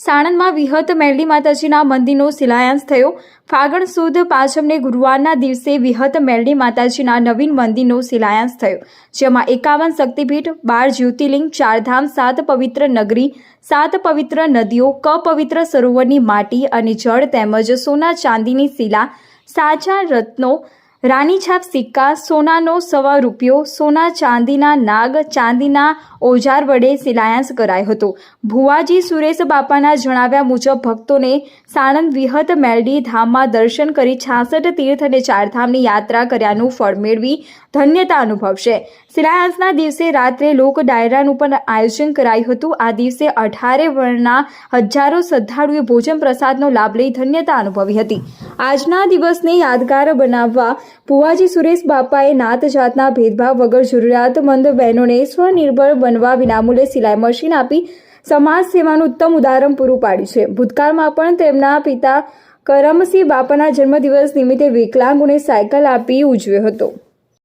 સાણંદમાં વિહત મેરડી માતાજીના મંદિરનો શિલાન્યાસ થયો. ફાગણ સુદ પાંચમને ગુરુવારના દિવસે વિહત મેરડી માતાજીના નવીન મંદિરનો શિલાન્યાસ થયો, જેમાં એકાવન શક્તિપીઠ, બાર જ્યોતિર્લિંગ ચારધામ સાત પવિત્ર નગરી, સાત પવિત્ર નદીઓ કપવિત્ર સરોવરની માટી અને જળ તેમજ સોના ચાંદીની શિલા સાચા રત્નો રાણીછાપ સિક્કા, સોનાનો સવા રૂપિયો, સોના ચાંદીના નાગ, ચાંદીના ઓજાર વડે શિલાયાંસ કરાયો હતો. ભુવાજી સુરેશ બાપાના જણાવ્યા મુજબ ભક્તોને સાણંદ વિહત મેલડી ધામમાં દર્શન કરી છાસઠ તીર્થ અને ચારધામની યાત્રા કર્યાનું ફળ મેળવી ધન્યતા અનુભવશે. શિલાયાસના દિવસે રાત્રે લોક ડાયરાનું પણ આયોજન કરાયું હતું. આ દિવસે અઢારે વર્ણના હજારો શ્રદ્ધાળુએ ભોજન પ્રસાદનો લાભ લઈ ધન્યતા અનુભવી હતી. આજના દિવસને યાદગાર બનાવવા ભુવાજી સુરેશ બાપાએ નાત જાતના ભેદભાવ વગર જરૂરિયાતમંદ બહેનોને સ્વનિર્ભર બનવા વિનામૂલ્યે સિલાઈ મશીન આપી સમાજ સેવાનું ઉત્તમ ઉદાહરણ પૂરું પાડ્યું છે. ભૂતકાળમાં પણ તેમના પિતા કરમસિંહ બાપાના જન્મદિવસ નિમિત્તે વિકલાંગોને સાયકલ આપી ઉજવ્યો હતો.